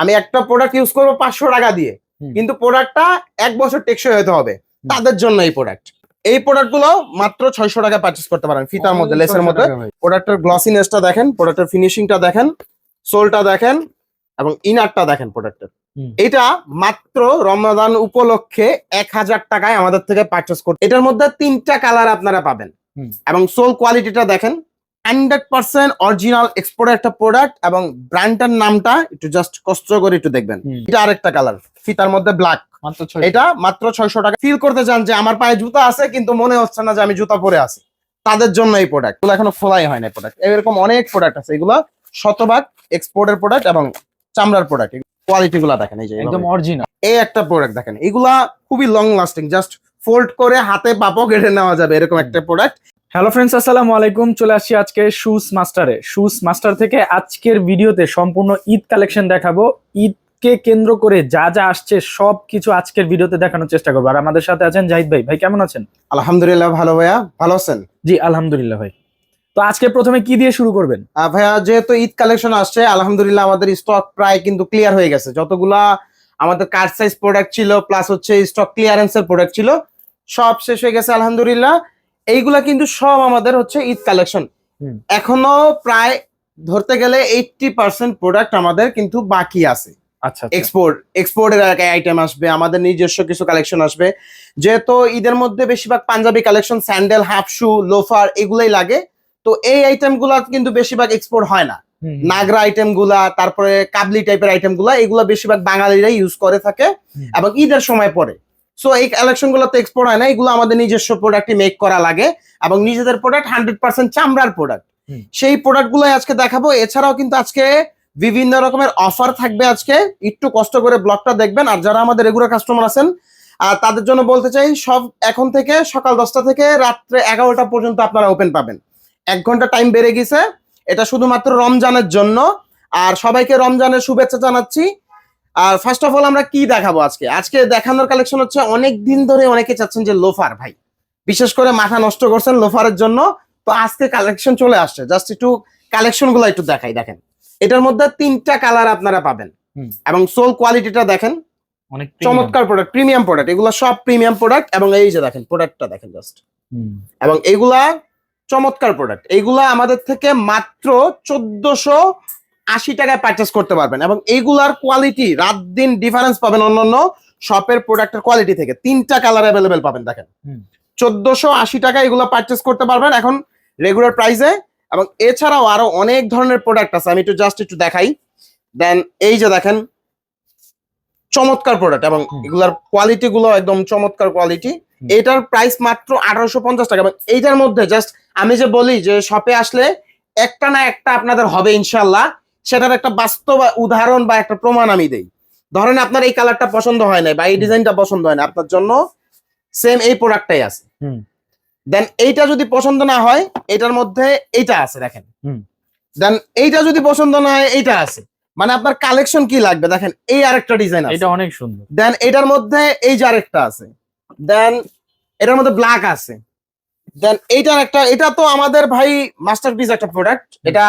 আমি একটা product use করব পাঁচশো টাকা দিয়ে। কিন্তু প্রোডাক্টটা এক বছর টেকসই হতে হবে। তাদের জন্য এই প্রোডাক্ট এই প্রোডাক্টগুলো মাত্র ছয়শো টাকা পারচেস করতে পারেন। ফিতার মধ্যে লেসের মধ্যে। প্রোডাক্টের গ্লসিনেসটা দেখেন প্রোডাক্টের ফিনিশিংটা দেখেন সোলটা দেখেন এবং ইনারটা দেখেন প্রোডাক্টের এটা মাত্র রমাদান উপলক্ষে এক হাজার টাকায় আমাদের থেকে পারচেস করতে এটার মধ্যে তিনটা কালার আপনারা পাবেন। এবং সোল কোয়ালিটিটা দেখেন হান্ড্রেড পার্সেন্ট অরিজিনাল এক্সপোর্টের একটা প্রোডাক্ট এবং ব্র্যান্ডটার নামটা একটু জাস্ট কষ্ট করে একটু দেখবেন। এটা আরেকটা কালার ফিতার মধ্যে ব্ল্যাক এটা মাত্র ছয়শো টাকা। ফিল করতে চান যে আমার পায়ে জুতা আছে কিন্তু মনে হচ্ছে না যে আমি জুতা পরে আছি। তাদের জন্য এই প্রোডাক্টগুলো এখনও ফোলাই হয় না প্রোডাক্ট এরকম অনেক প্রোডাক্ট আছে। এগুলো শতভাগ এক্সপোর্টের প্রোডাক্ট এবং চামড়ার প্রোডাক্ট কোয়ালিটি গুলা দেখেন এই যে একদম অরিজিনাল এই একটা প্রোডাক্ট দেখেন। এগুলা খুবই লং লাস্টিং জাস্ট ফোল্ড করে হাতে পাপও কেটে নেওয়া যাবে এরকম একটা প্রোডাক্ট হ্যালো ফ্রেন্ডস আসসালামু আলাইকুম। চলে আসছি আজকে শুজ মাস্টারে শুজ মাস্টার থেকে আজকের ভিডিওতে সম্পূর্ণ ঈদ কালেকশন দেখাবো। ঈদকে কেন্দ্র করে যা যা আসছে সব কিছু আজকের ভিডিওতে দেখানোর চেষ্টা করব। আর আমাদের সাথে আছেন জাহিদ ভাই। ভাই কেমন আছেন? আলহামদুলিল্লাহ ভালো ভাইয়া। ভালো আছেন? জি আলহামদুলিল্লাহ ভাই। তো আজকে প্রথমে কি দিয়ে শুরু করবেন? ভাইয়া যেহেতু ঈদ কালেকশন আসছে আলহামদুলিল্লাহ আমাদের স্টক প্রায় কিন্তু ক্লিয়ার হয়ে গেছে। যতগুলা আমাদের কার্ড সাইজ প্রোডাক্ট ছিল প্লাস হচ্ছে স্টক ক্লিয়ারেন্সের প্রোডাক্ট ছিল সব শেষ হয়ে গেছে আলহামদুলিল্লাহ। এইগুলা কিন্তু সব আমাদের হচ্ছে ঈদ কালেকশন এখনও প্রায় ধরতে গেলে এইটটি পার্সেন্ট প্রোডাক্ট আমাদের কিন্তু বাকি আছে। আচ্ছা এক্সপোর্ট এক্সপোর্টের আইটেম আসবে আমাদের নিজস্ব কিছু কালেকশন আসবে। যেহেতু ঈদের মধ্যে বেশিরভাগ panjabi collection sandal half shoe loafer এগুলাই লাগে। তো এই আইটেমগুলা কিন্তু বেশিরভাগ এক্সপোর্ট হয় না। নাগরা আইটেমগুলা তারপরে কাবলি টাইপের আইটেমগুলা এগুলা বেশিরভাগ বাঙালিরাই ইউজ করে থাকে। এবং ঈদের সময় পরে। সো এই কালেকশনগুলো তো এক্সপোর্ট হয় না এগুলো আমাদের নিজস্ব প্রোডাক্টই মেক করা লাগে এবং নিজেদের প্রোডাক্ট হান্ড্রেড পার্সেন্ট চামড়ার প্রোডাক্ট সেই প্রোডাক্ট গুলাই আজকে দেখাবো। এছাড়াও কিন্তু আজকে বিভিন্ন রকমের অফার থাকবে আজকে। একটু কষ্ট করে ব্লগটা দেখবেন। আর যারা আমাদের রেগুলার কাস্টমার আছেন আর তাদের জন্য বলতে চাই সব এখন থেকে সকাল দশটা থেকে রাত্রে এগারোটা পর্যন্ত আপনারা ওপেন পাবেন। এক ঘণ্টা টাইম বেড়ে গেছে। এটা শুধুমাত্র রমজানের জন্য। আর সবাইকে রমজানের শুভেচ্ছা জানাচ্ছি। আর ফার্স্ট অফ অল আমরা কি দেখাবো আজকে? আজকে দেখানোর কালেকশন হচ্ছে অনেক দিন ধরে অনেকে চাচ্ছেন যে লোফার ভাই। বিশেষ করে মাথা নষ্ট করছেন লোফারের জন্য। তো আজকে কালেকশন চলে আসছে। জাস্ট একটু কালেকশনগুলো একটু দেখাই দেখেন। এটার মধ্যে তিনটা কালার আপনারা পাবেন। এবং সোল কোয়ালিটিটা দেখেন। অনেক চমৎকার প্রোডাক্ট প্রিমিয়াম প্রোডাক্ট এগুলো সব প্রিমিয়াম প্রোডাক্ট এবং এই যে দেখেন প্রোডাক্টটা দেখেন জাস্ট। এবং এগুলা চমৎকার প্রোডাক্ট এইগুলা আমাদের থেকে মাত্র চোদ্দশো আশি টাকায় পারচেস করতে পারবেন। এবং এইগুলার কোয়ালিটি রাত দিন ডিফারেন্স পাবেন অন্যান্য শপের প্রোডাক্টের কোয়ালিটি থেকে। তিনটা কালার অ্যাভেলেবেল পাবেন দেখেন। চোদ্দশো আশি টাকা এগুলো পারচেস করতে পারবেন এখন রেগুলার প্রাইসে এবং এছাড়াও আরও অনেক ধরনের প্রোডাক্ট আছে আমি একটু জাস্ট একটু দেখাই। দেন এই যে দেখেন চমৎকার প্রোডাক্ট এবং এগুলার কোয়ালিটি গুলো একদম চমৎকার কোয়ালিটি এটার প্রাইস মাত্র আঠারোশো পঞ্চাশ টাকা। এবং এইটার মধ্যে জাস্ট আমি যে বলি যে শপে আসলে একটা না একটা আপনাদের হবে ইনশাল্লাহ সেটার একটা বাস্তব উদাহরণ বা একটা প্রমাণ আমি দেই। ধরেন আপনার এই কালারটা পছন্দ হয় না বা এই ডিজাইনটা পছন্দ হয় না আপনার জন্য সেম এই প্রোডাক্টটাই আছে। হুম। দেন এইটা যদি পছন্দ না হয় এটার মধ্যে এইটা আছে দেখেন। হুম। দেন এইটা যদি পছন্দ না হয় এইটা আছে। মানে আপনার কালেকশন কি লাগবে? দেখেন এই আরেকটা ডিজাইন আছে। এটা অনেক সুন্দর। দেন এটার মধ্যে এই যে আরেকটা আছে। দেন এটার মধ্যে ব্ল্যাক আছে। দেন এইটার একটা এটা তো আমাদের ভাই মাস্টারপিস একটা প্রোডাক্ট এটা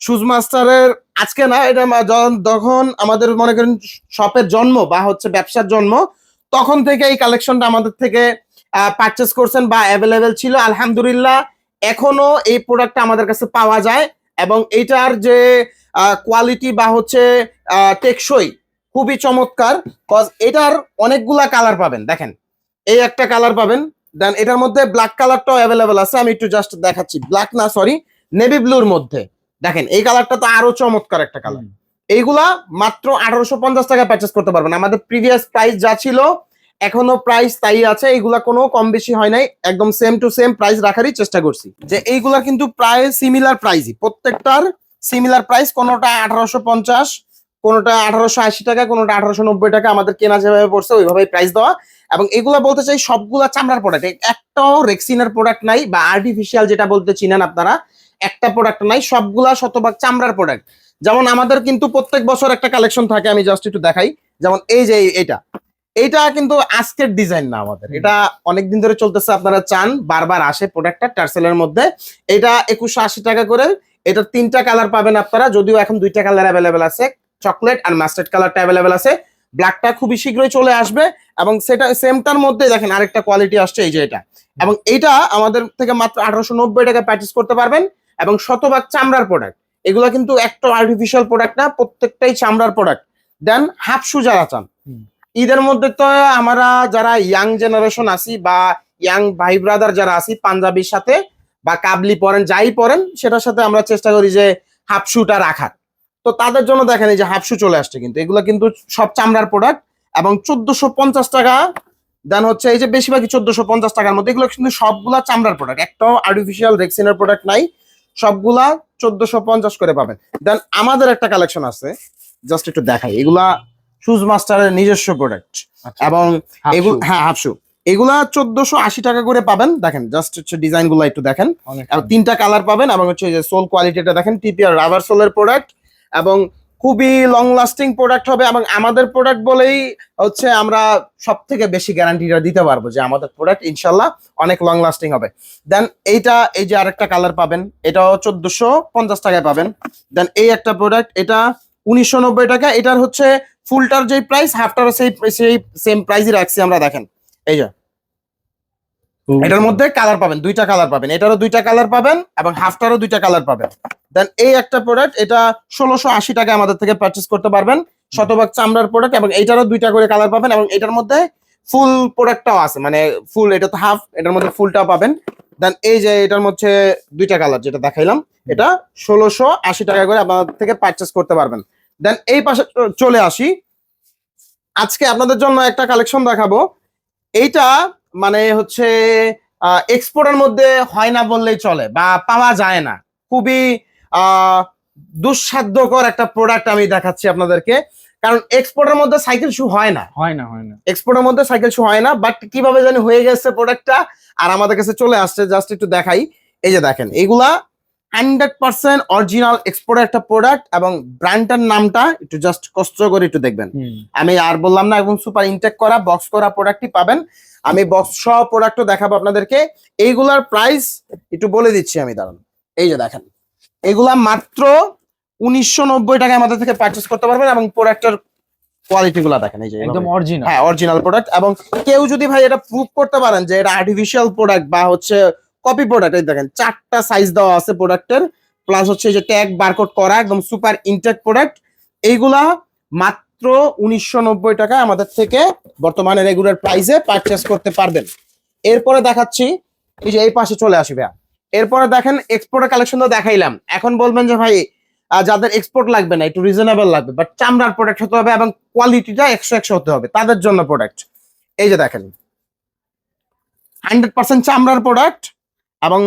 শুজ মাস্টারের আজকে না, এটা যখন- যখন আমাদের মনে করেন শপের জন্ম বা হচ্ছে ব্যবসার জন্ম, তখন থেকে এই কালেকশনটা আমাদের থেকে পারচেস করছেন বা অ্যাভেলেবেল ছিল। আলহামদুলিল্লাহ, এখনও এই প্রোডাক্টটা আমাদের কাছে পাওয়া যায় এবং এটার যে কোয়ালিটি বা হচ্ছে টেকসই খুবই চমৎকার। কজ এটার অনেকগুলা কালার পাবেন, দেখেন। এই একটা কালার পাবেন দেন এটার মধ্যে ব্ল্যাক কালারটাও অ্যাভেলেবেল আছে। আমি একটু জাস্ট দেখাচ্ছি। ব্ল্যাক না সরি নেভি ব্লুর মধ্যে। দেখেন এই কালারটা তো আরও চমৎকার একটা কালার এইগুলা মাত্র আঠারোশো পঞ্চাশ টাকা পারচেস করতে পারবেন। আমাদের প্রিভিয়াস প্রাইস যা ছিল এখনও প্রাইস তাই আছে এইগুলা কোনো কম বেশি হয় নাই। একদম সেম টু সেম প্রাইস রাখারই চেষ্টা করছি। যে এইগুলা কিন্তু প্রায় সিমিলার প্রাইসই প্রত্যেকটার সিমিলার প্রাইস কোনোটা আঠারোশো পঞ্চাশ কোনোটা আঠারোশো আশি টাকা কোনোটা আঠারোশো নব্বই টাকা আমাদের কেনা যেভাবে পড়ছে ওইভাবেই প্রাইস দেওয়া। এবং এগুলা বলতে চাই সবগুলা চামড়ার প্রোডাক্ট একটাও রেক্সিনের প্রোডাক্ট নাই বা আর্টিফিশিয়াল যেটা বলতে চিনেন আপনারা একটা প্রোডাক্ট নাই, সবগুলা শতভাগ চামড়ার প্রোডাক্ট যেমন আমাদের কিন্তু প্রত্যেক বছর একটা কালেকশন থাকে, আমি জাস্ট একটু দেখাই। যেমন এই যে এইটা। এইটা কিন্তু আজকের ডিজাইন না আমাদের। এটা অনেকদিন ধরে চলতেছে, আপনারা চান, বারবার আসে প্রোডাক্টটা টার্সেলের মধ্যে। এটা একুশশো আশি টাকা করে। এটা তিনটা কালার পাবেন আপনারা, যদিও এখন দুইটা কালার অ্যাভেলেবেল আছে। চকলেট আর মাস্টার্ড কালারটা অ্যাভেলেবেল আছে। ব্ল্যাকটা খুবই শীঘ্রই চলে আসবে এবং সেটা সেমটার মধ্যে দেখেন আরেকটা কোয়ালিটি আসছে, এই যে এটা। এবং এইটা আমাদের থেকে মাত্র আঠারোশো নব্বই টাকা পারচেস করতে পারবেন। এবং শতভাগ চামড়ার প্রোডাক্ট এগুলো কিন্তু একটা আর্টিফিশিয়াল প্রোডাক্ট না প্রত্যেকটাই চামড়ার প্রোডাক্ট দেন হাফ শু যারা চান ঈদের মধ্যে তো আমরা যারা ইয়াং জেনারেশন আছি বা ইয়াং ভাই ব্রাদার যারা আছি পাঞ্জাবির সাথে বা কাবলি পরেন যাই পরেন সেটার সাথে আমরা চেষ্টা করি যে হাফ শুটা রাখার। তো তাদের জন্য দেখেন এই যে হাফ শু চলে আসছে কিন্তু এগুলো কিন্তু সব চামড়ার প্রোডাক্ট এবং চোদ্দশো পঞ্চাশ টাকা দেন হচ্ছে এই যে বেশিরভাগই চোদ্দশো পঞ্চাশ টাকার মধ্যে এগুলো কিন্তু সবগুলা চামড়ার প্রোডাক্ট একটাও আর্টিফিশিয়াল রেক্সিনের প্রোডাক্ট নাই। সবগুলা চোদ্দশো পঞ্চাশ করে পাবেন। দেন আমাদের একটা কালেকশন আছে জাস্ট একটু দেখাই। এগুলা শুজ মাস্টারের নিজস্ব প্রোডাক্ট এবং এগুলো হ্যাঁ হাফশু এগুলা চোদ্দশো আশি টাকা করে পাবেন। দেখেন জাস্ট হচ্ছে ডিজাইনগুলা একটু দেখেন। তিনটা কালার পাবেন এবং হচ্ছে সোল কোয়ালিটিটা দেখেন টিপিআর রাবার সোলের প্রোডাক্ট এবং খুবই লং লাস্টিং প্রোডাক্ট হবে এবং আমাদের প্রোডাক্ট বলেই হচ্ছে আমরা সব থেকে বেশি গ্যারান্টিটা দিতে পারব যে আমাদের প্রোডাক্ট ইনশাল্লাহ অনেক লং লাস্টিং হবে। দেন এইটা, এই যে আরেকটা কালার পাবেন, এটাও চোদ্দশো পঞ্চাশ টাকায় পাবেন। দেন এই একটা প্রোডাক্ট এটা উনিশশো নব্বই টাকা, এটার হচ্ছে ফুলটার যে প্রাইস হাফটার সেই সেই সেম প্রাইসই রাখছি আমরা, দেখেন। এই যে এটার মধ্যে কালার পাবেন, দুইটা কালার পাবেন। এটারও দুইটা কালার পাবেন এবং হাফটারও দুইটা কালার পাবেন। দেন এই একটা প্রোডাক্ট এটা ষোলোশো আশি টাকা আমাদের থেকে পারচেস করতে পারবেন। শতভাগ চামড়ার প্রোডাক্ট এবং এটারও দুইটা করে কালার পাবেন এবং এটার মধ্যে ফুল প্রোডাক্টটাও আছে। মানে ফুল এটা তো হাফ এটার মধ্যে ফুলটাও পাবেন। দেন এই যে এটার মধ্যে দুইটা কালার যেটা দেখাইলাম, এটা ষোলোশো আশি টাকা করে আপনাদের থেকে পারচেস করতে পারবেন। দেন এই পাশে চলে আসি। আজকে আপনাদের জন্য একটা কালেকশন দেখাবো। এইটা মানে হচ্ছে এক্সপোর্টের মধ্যে হয় না বললেই চলে বা পাওয়া যায় না। খুবই দুঃসাধ্যকর একটা প্রোডাক্ট আমি দেখাচ্ছি আপনাদেরকে। কারণ এক্সপোর্টের মধ্যে সাইকেল শু হয় না। হয় না হয় না। এক্সপোর্টের মধ্যে সাইকেল শু হয় না বাট কীভাবে জানি হয়ে গেছে প্রোডাক্টটা আর আমাদের কাছে চলে আসছে জাস্ট একটু দেখাই। এই যে দেখেন এগুলা হান্ড্রেড পার্সেন্ট অরিজিনাল এক্সপোর্টের একটা প্রোডাক্ট এবং ব্র্যান্ডটার নামটা একটু জাস্ট কষ্ট করে একটু দেখবেন। আমি আর বললাম না এবং সুপার ইনটেক করা বক্স করা প্রোডাক্টই পাবেন। আমি বক্স সহ প্রোডাক্টও দেখাবো আপনাদেরকে। এইগুলার প্রাইস একটু বলে দিচ্ছি আমি দাঁড়ান। এই যে দেখেন এগুলা মাত্র উনিশশো নব্বই টাকায় আমাদের থেকে পারচেস করতে পারবেন এবং প্রোডাক্টের কোয়ালিটি গুলা দেখেন এই যে একদম। অরিজিনাল হ্যাঁ অরিজিনাল প্রোডাক্ট এবং কেউ যদি ভাই এটা প্রুভ করতে পারেন যে এটা আর্টিফিশিয়াল প্রোডাক্ট বা হচ্ছে কপি প্রোডাক্ট এই দেখেন চারটা সাইজ দেওয়া আছে প্রোডাক্টের প্লাস হচ্ছে এই যে ট্যাগ বারকোড করা একদম সুপার ইনটেক প্রোডাক্ট এইগুলা মাত্র উনিশশো নব্বই টাকায় আমাদের থেকে বর্তমানে রেগুলার প্রাইসে পারচেস করতে পারবেন। এরপরে দেখাচ্ছি, এই যে এই পাশে চলে আসি ভাইয়া। এরপরে দেখেন এক্সপোর্টের কালেকশন তো দেখাইলাম। এখন বলবেন যে ভাই যাদের এক্সপোর্ট লাগবে না, একটু রিজনেবল লাগবে বাট চামড়ার প্রোডাক্ট হতে হবে এবং কোয়ালিটিটা একশো একশো হতে হবে, তাদের জন্য প্রোডাক্ট এই যে দেখেন হান্ড্রেড পার্সেন্ট চামড়ার প্রোডাক্ট এবং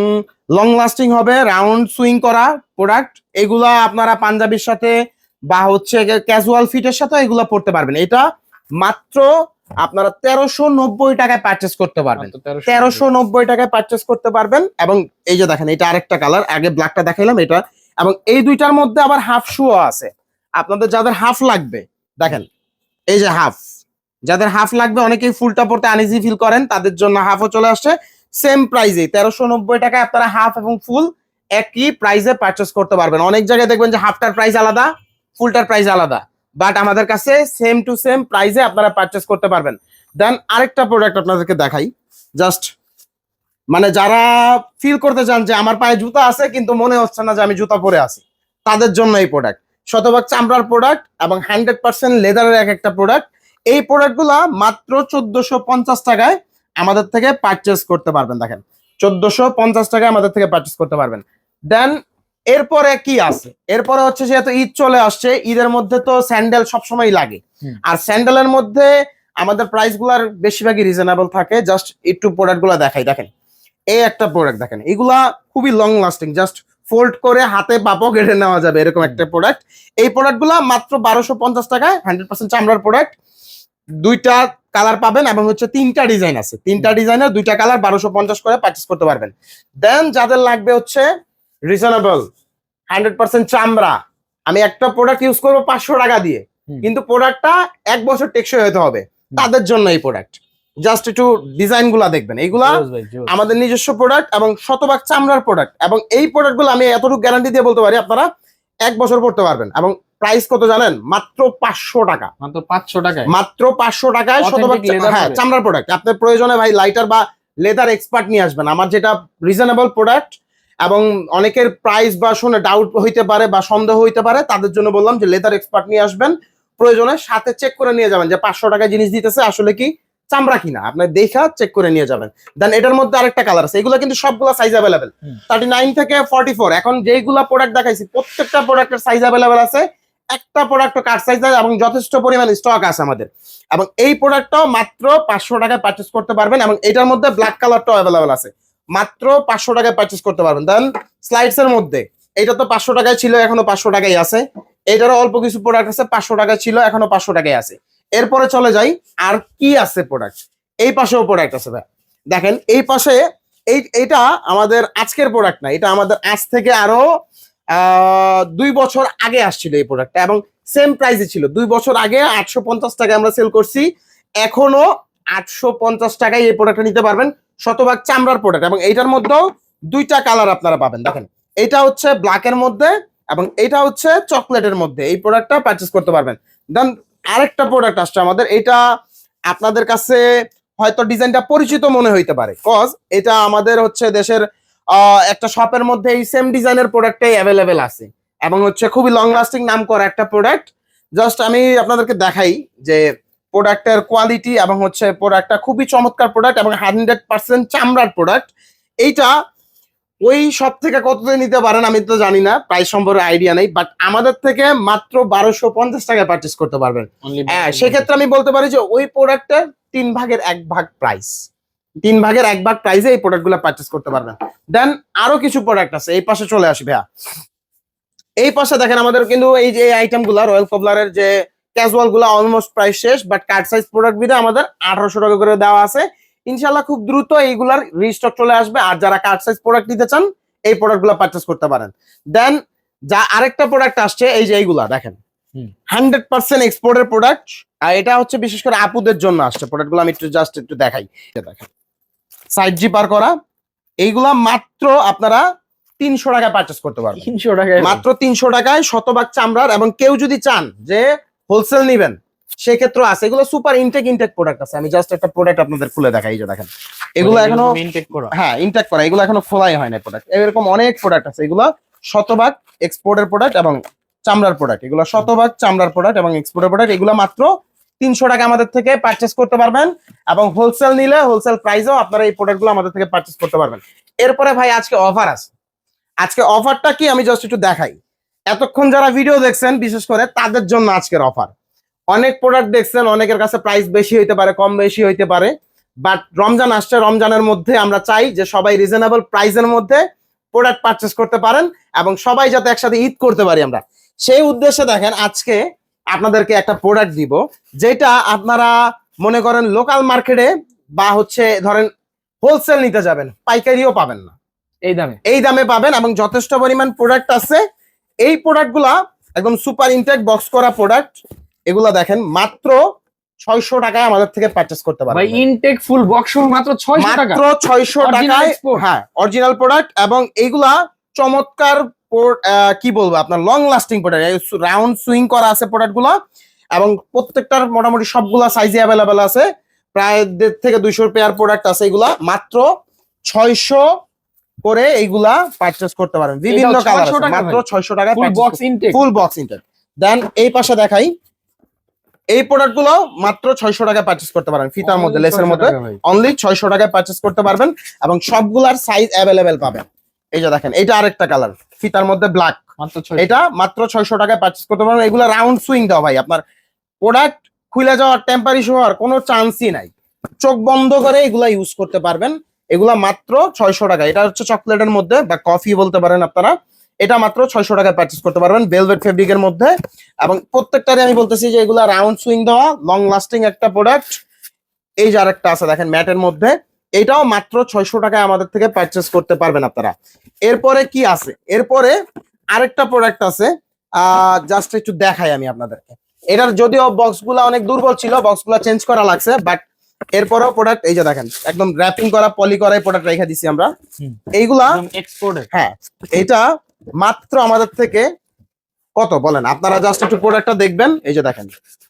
লং লাস্টিং হবে রাউন্ড সুইং করা প্রোডাক্ট এগুলা আপনারা পাঞ্জাবির সাথে বা হচ্ছে ক্যাজুয়াল ফিটের সাথে এগুলো পড়তে পারবেন। এটা মাত্র আপনারা তেরোশো নব্বই টাকায় পারচেস করতে পারবেন। তেরোশো নব্বই। টাকায় পারচেস করতে পারবেন এবং এই যে দেখেন এটা আরেকটা কালার আগে ব্ল্যাকটা দেখাইলাম এটা এবং এই দুইটার মধ্যে আবার হাফ শুও আছে। আপনাদের যাদের হাফ লাগবে দেখেন এই যে হাফ যাদের হাফ লাগবে অনেকেই ফুলটা পড়তে আনইজি ফিল করেন তাদের জন্য হাফও চলে আসছে। সেম প্রাইজে তেরোশো নব্বই টাকায় আপনারা হাফ এবং ফুল একই প্রাইজে পারচেস করতে পারবেন। অনেক জায়গায় দেখবেন যে হাফটার প্রাইস আলাদা ফুলটার প্রাইস আলাদা। বাট আমাদের কাছে সেম টু সেম প্রাইজে আপনারা পারচেস করতে পারবেন। দেন আরেকটা প্রোডাক্ট আপনাদেরকে দেখাই। জাস্ট মানে যারা ফিল করতে চান যে আমার পায়ে জুতা আছে, কিন্তু মনে হচ্ছে না যে আমি জুতা পরে আছি, তাদের জন্য এই প্রোডাক্ট শতভাগ চামড়ার প্রোডাক্ট এবং হান্ড্রেড পার্সেন্ট লেদারের এক একটা প্রোডাক্ট এই প্রোডাক্টগুলা মাত্র চোদ্দশো পঞ্চাশ টাকায় আমাদের থেকে পারচেস করতে পারবেন, দেখেন। চোদ্দশো পঞ্চাশ টাকায় আমাদের থেকে পারচেস করতে পারবেন। দেন এরপরে কি আছে? এরপরে হচ্ছে যেহেতু ঈদ চলে আসছে ঈদের মধ্যে তো স্যান্ডেল সবসময় লাগে। আর স্যান্ডেলের মধ্যে আমাদের প্রাইসগুলার বেশিরভাগই রিজনেবল থাকে। জাস্ট একটু প্রোডাক্টগুলা দেখাই দেখেন। এই একটা প্রোডাক্ট দেখেন। এগুলা খুবই লং লাস্টিং জাস্ট ফোল্ড করে হাতে পাপও কেটে নেওয়া যাবে এরকম একটা প্রোডাক্ট এই প্রোডাক্টগুলা মাত্র বারোশো পঞ্চাশ টাকায় হান্ড্রেড পার্সেন্ট চামড়ার প্রোডাক্ট দুইটা কালার পাবেন এবং হচ্ছে তিনটা ডিজাইন আছে। তিনটা ডিজাইনের দুইটা কালার বারোশো পঞ্চাশ করে পারচেস করতে পারবেন। দেন যাদের লাগবে হচ্ছে রিজনেবল হান্ড্রেড পার্সেন্ট চামড়া। আমি একটা প্রোডাক্ট ইউজ করব পাঁচশো টাকা দিয়ে। কিন্তু প্রোডাক্টটা এক বছর টেকসই হতে হবে। তাদের জন্য এই প্রোডাক্ট জাস্ট একটু ডিজাইনগুলা দেখবেন। এইগুলা আমাদের নিজস্ব প্রোডাক্ট এবং শতভাগ চামড়ার প্রোডাক্ট এবং এই প্রোডাক্টগুলো আমি এতটুকু গ্যারান্টি দিয়ে বলতে পারি আপনারা এক বছর পড়তে পারবেন। এবং প্রাইস কত জানেন? মাত্র পাঁচশো টাকা। মাত্র পাঁচশো টাকায়? মাত্র পাঁচশো টাকায় শতভাগ হ্যাঁ চামড়ার প্রোডাক্ট আপনার প্রয়োজনে ভাই লাইটার বা লেদার এক্সপার্ট নিয়ে আসবেন। আমার যেটা রিজনেবল প্রোডাক্ট এবং অনেকের প্রাইস বা শুনে ডাউট হইতে পারে বা সন্দেহ হইতে পারে তাদের জন্য বললাম যে লেদার এক্সপার্ট নিয়ে আসবেন। প্রয়োজনে সাথে চেক করে নিয়ে যাবেন যে পাঁচশো টাকায় জিনিস দিতেছে আসলে কি চামড়া কিনা? আপনার দেখা চেক করে নিয়ে যাবেন। দেন এটার মধ্যে আরেকটা কালার আছে এগুলো কিন্তু সবগুলো সাইজ অ্যাভেলেবেল থার্টি নাইন থেকে ফর্টি ফোর এখন যেইগুলা প্রোডাক্ট দেখাইছি প্রত্যেকটা প্রোডাক্টের সাইজ অ্যাভেলেবেল আছে। একটা প্রোডাক্ট কার সাইজ আছে এবং যথেষ্ট পরিমাণ স্টক আছে আমাদের। এবং এই প্রোডাক্টটাও মাত্র পাঁচশো টাকায় পারচেস করতে পারবেন এবং এটার মধ্যে ব্ল্যাক কালারটাও অ্যাভেলেবেল আছে। মাত্র পাঁচশো টাকায় পারচেস করতে পারবেন। দেন স্লাইডস এর মধ্যে এটা তো পাঁচশো টাকায় ছিল, এখনও পাঁচশো টাকাই আছে। এটারও অল্প কিছু প্রোডাক্ট আছে, পাঁচশো টাকায় ছিল, এখনও পাঁচশো টাকায় আছে। এরপরে চলে যাই, আর কি আছে প্রোডাক্ট এই পাশেও প্রোডাক্ট আছে ভাই। দেখেন, এই পাশে, এই এটা আমাদের আজকের প্রোডাক্ট না, এটা আমাদের আজ থেকে আরও দুই বছর আগে আসছিল এই প্রোডাক্টটা এবং সেম প্রাইসে ছিল। দুই বছর আগে আটশো পঞ্চাশ টাকায় আমরা সেল করছি, এখনও আটশো পঞ্চাশ টাকায় এই প্রোডাক্টটা নিতে পারবেন। শতভাগ চামড়ার প্রোডাক্ট এবং এইটার মধ্যেও দুইটা কালার আপনারা পাবেন। দেখেন এটা হচ্ছে ব্ল্যাকের মধ্যে এবং এটা হচ্ছে চকলেটের মধ্যে। এই প্রোডাক্টটা পারচেস করতে পারবেন। দেন আরেকটা প্রোডাক্ট আসছে আমাদের এটা আপনাদের কাছে হয়তো ডিজাইনটা পরিচিত মনে হইতে পারে। কজ এটা আমাদের হচ্ছে দেশের একটা শপের মধ্যে এই সেম ডিজাইনের প্রোডাক্টটাই অ্যাভেলেবেল আছে। এবং হচ্ছে খুবই লং লাস্টিং নাম করা একটা প্রোডাক্ট জাস্ট আমি আপনাদেরকে দেখাই যে প্রোডাক্টের কোয়ালিটি এবং হচ্ছে প্রোডাক্টটা খুবই চমৎকার প্রোডাক্ট এবং হান্ড্রেড পার্সেন্ট চামড়ার প্রোডাক্ট। এইটা ওই সব থেকে কততে নিতে পারেন আমি তো জানি না প্রাইস সম্পর্কে আইডিয়া নেই বাট আমাদের থেকে মাত্র বারোশো পঞ্চাশ টাকায় পারচেস করতে পারবেন। হ্যাঁ সেক্ষেত্রে আমি বলতে পারি যে ওই প্রোডাক্টের তিন ভাগের এক ভাগ প্রাইস তিন ভাগের এক ভাগ প্রাইসে এই প্রোডাক্টগুলো পারচেস করতে পারবেন। দেন আরও কিছু প্রোডাক্ট আছে এই পাশে চলে আসি ভাইয়া। এই পাশে দেখেন আমাদের কিন্তু এই যে আইটেমগুলা রয়্যাল কবলারের যে ক্যাজুয়ালগুলা অলমোস্ট প্রাইস শেষ বাট কার্ড সাইজ প্রোডাক্ট বিধে আমাদের আঠারোশো টাকা করে দেওয়া আছে। ইনশাল্লাহ খুব দ্রুত এইগুলার রিস্টক চলে আসবে আর যারা কার্ড সাইজ প্রোডাক্ট নিতে চান এই প্রোডাক্টগুলা পারচেস করতে পারেন। দেন যা আরেকটা প্রোডাক্ট আসছে এই যে এইগুলা দেখেন। হান্ড্রেড পার্সেন্ট এক্সপোর্টের প্রোডাক্ট আর এটা হচ্ছে বিশেষ করে আপুদের জন্য আসছে। প্রোডাক্টগুলো আমি একটু জাস্ট একটু দেখাই। দেখেন সাইড জি পার করা এইগুলা মাত্র আপনারা তিনশো টাকায় পারচেস করতে পারবেন। তিনশো টাকায়। মাত্র তিনশো টাকায় শতভাগ চামড়ার এবং কেউ যদি চান যে হোলসেল নিবেন সেক্ষেত্রে আছে। এগুলো সুপার ইনটেক ইনটেক প্রোডাক্ট আছে। আমি জাস্ট একটা প্রোডাক্ট আপনাদের খুলে দেখাই যে দেখেন। এগুলো এখনও ইনটেক করা। হ্যাঁ ইনটেক করা। এগুলো এখনও খোলাই হয় না প্রোডাক্ট এরকম অনেক প্রোডাক্ট আছে। এগুলো শতভাগ এক্সপোর্টের প্রোডাক্ট এবং চামড়ার প্রোডাক্ট এগুলো শতভাগ চামড়ার প্রোডাক্ট এবং এক্সপোর্টের প্রোডাক্ট এগুলো মাত্র তিনশো টাকা আমাদের থেকে পারচেস করতে পারবেন এবং হোলসেল নিলে হোলসেল প্রাইসেও আপনারা এই প্রোডাক্টগুলো আমাদের থেকে পারচেস করতে পারবেন। এরপরে ভাই আজকে অফার আছে। আজকে অফারটা কি? আমি জাস্ট একটু দেখাই। এতক্ষণ যারা ভিডিও দেখছেন বিশেষ করে তাদের জন্য আজকের অফার অনেক প্রোডাক্ট দেখছেন অনেকের কাছে প্রাইস বেশি হইতে পারে কম বেশি হইতে পারে। বাট রমজান আসছে রমজানের মধ্যে আমরা চাই যে সবাই রিজনেবল প্রাইসের মধ্যে প্রোডাক্ট পারচেস করতে পারেন এবং সবাই যাতে একসাথে ঈদ করতে পারি আমরা। সেই উদ্দেশ্যে দেখেন আজকে আপনাদেরকে একটা প্রোডাক্ট দিব যেটা আপনারা মনে করেন লোকাল মার্কেটে বা হচ্ছে ধরেন হোলসেল নিতে যাবেন পাইকারিও পাবেন না। এই দামে। এই দামে পাবেন এবং যথেষ্ট পরিমাণ প্রোডাক্ট আছে এই প্রোডাক্টগুলা একদম সুপার ইনটেক বক্স করা প্রোডাক্ট এগুলা দেখেন মাত্র ছয়শো টাকায় আমাদের থেকে পারচেস করতে ভাই পারবেন ইনটেক ফুল বক্স মাত্র ছয়শো টাকা? মাত্র ছয়শো টাকায় হ্যাঁ অরিজিনাল প্রোডাক্ট এবং এইগুলা চমৎকার কি বলব আপনার long lasting product round sewing করা আছে প্রোডাক্টগুলা এবং প্রত্যেকটার মোটামুটি সবগুলা সাইজে অ্যাভেলেবেল আছে। প্রায় দেড় থেকে দুইশো পেয়ার প্রোডাক্ট আছে এগুলা। মাত্র ছয়শো করে এইগুলা পারচেস করতে পারেন। বিভিন্ন কালার 600 টাকা মাত্র ভাই? ছয়শো টাকা full box intact full box inter দেন এই পাশে দেখাই এই প্রোডাক্টগুলো মাত্র ছয়শো টাকায় পারচেস করতে পারেন। ফিতার মধ্যে লেসের মধ্যে। অনলি ছয়শো টাকায় পারচেস করতে পারবেন এবং সবগুলার সাইজ অ্যাভেলেবেল পাবেন। এই যে দেখেন এটা আরেকটা কালার ফিতার মধ্যে ব্ল্যাক মাত্র এটা মাত্র ছয়শো টাকায় পারচেস করতে পারবেন। এগুলো রাউন্ড সুইং দাও ভাই। আপনার প্রোডাক্ট খুলে যাওয়ার টেম্পারি হওয়ার কোনো চান্সই নাই। চোখ বন্ধ করে এগুলা ইউজ করতে পারবেন। এগুলা মাত্র ছয়শো টাকা। এটা হচ্ছে চকলেটের মধ্যে, বা কফি বলতে পারেন আপনারা। এটা মাত্র ছয়শো টাকায় পারচেস করতে পারবেন ভেলভেট ফেব্রিকের মধ্যে। এবং প্রত্যেকটারই আমি বলতেছি যে এগুলা রাউন্ড সুইং দেওয়া লং লাস্টিং একটা প্রোডাক্ট এই যে আরেকটা আছে, দেখেন ম্যাটের মধ্যে। এটাও মাত্র ছয়শো টাকায় আমাদের থেকে পারচেস করতে পারবেন আপনারা। এরপরে কি আছে? এরপরে আরেকটা প্রোডাক্ট আছে আহ জাস্ট একটু দেখাই আমি আপনাদেরকে। এটার যদিও বক্সগুলা অনেক দুর্বল ছিল বক্সগুলা চেঞ্জ করা লাগছে বাট এরপরও প্রোডাক্ট এই যে দেখেন একদম র্যাপিং করা পলি করা প্রোডাক্ট রেখে দিছি আমরা। এইগুলা হ্যাঁ এটা মাত্র আমাদের থেকে কত বলেন? আপনারা জাস্ট একটু প্রোডাক্টটা দেখবেন। এই যে দেখেন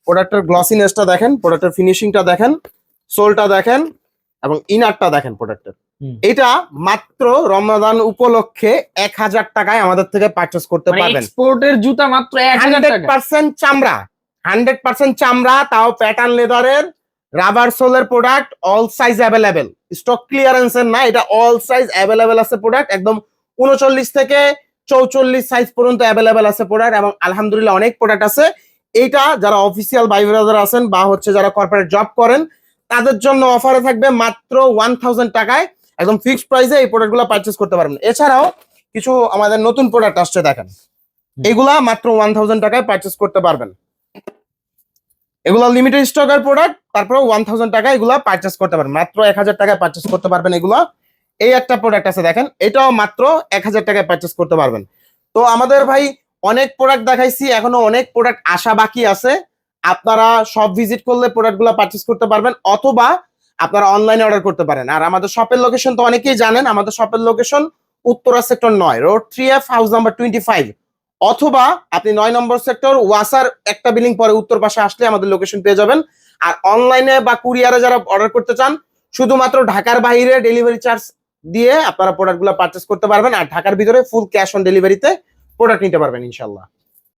প্রোডাক্টের গ্লসিনেসটা দেখেন প্রোডাক্টের ফিনিশিংটা দেখেন সোলটা দেখেন এবং ইনারটা দেখেন প্রোডাক্টের এটা মাত্র রমাদান উপলক্ষে এক হাজার টাকায় আমাদের থেকে পারচেস করতে মানে পারবেন। এক্সপোর্টের জুতা মাত্র এক হাজার হান্ড্রেড পার্সেন্ট চামড়া হান্ড্রেড পার্সেন্ট চামড়া তাও প্যাটার্ন লেদারের rubber সোলের product all size available stock clearance এর না এটা অল সাইজ অ্যাভেলেবেল আছে প্রোডাক্ট একদম উনচল্লিশ থেকে চৌচল্লিশ সাইজ পর্যন্ত অ্যাভেলেবেল আছে প্রোডাক্ট এবং আলহামদুলিল্লাহ অনেক প্রোডাক্ট আছে। এইটা যারা অফিসিয়াল বাই ব্রাদার আছেন বা হচ্ছে যারা কর্পোরেট জব করেন তাদের জন্য অফারে থাকবে মাত্র ওয়ান থাউজেন্ড টাকায়। একদম ফিক্সড প্রাইসে এই প্রোডাক্টগুলো পারচেস করতে পারবেন। এছাড়াও কিছু আমাদের নতুন প্রোডাক্ট আসছে দেখেন। এগুলা মাত্র ওয়ান থাউজেন্ড টাকায় পারচেস করতে পারবেন। এগুলা লিমিটেড স্টকের প্রোডাক্ট তারপরে ওয়ান থাউজেন্ড টাকা এগুলা পারচেস করতে পারবেন। মাত্র এক হাজার টাকায় পারচেস করতে পারবেন এগুলা। এই একটা প্রোডাক্ট আছে দেখেন, এটাও মাত্র এক হাজার টাকায় পারচেস করতে পারবেন। তো আমাদের ভাই অনেক প্রোডাক্ট দেখাইছি, এখনও অনেক প্রোডাক্ট আসা বাকি আছে। আপনারা সব ভিজিট করলে প্রোডাক্টগুলো পারচেস করতে পারবেন, অথবা আপনারা অনলাইনে অর্ডার করতে পারেন। আর আমাদের শপের লোকেশন তো অনেকেই জানেন, আমাদের শপের লোকেশন উত্তরা সেক্টর নয় road three F house number twenty five অথবা আপনি নয় নম্বর সেক্টর ওয়াসার একটা বিলিং পরে উত্তর পাশে আসলে আমাদের লোকেশন পেয়ে যাবেন। আর অনলাইনে বা কুরিয়ারে যারা অর্ডার করতে চান, শুধুমাত্র ঢাকার বাইরে ডেলিভারি চার্জ দিয়ে আপনারা প্রোডাক্টগুলো পারচেস করতে পারবেন। আর ঢাকার ভিতরে ফুল ক্যাশ অন ডেলিভারিতে প্রোডাক্ট নিতে পারবেন ইনশাল্লাহ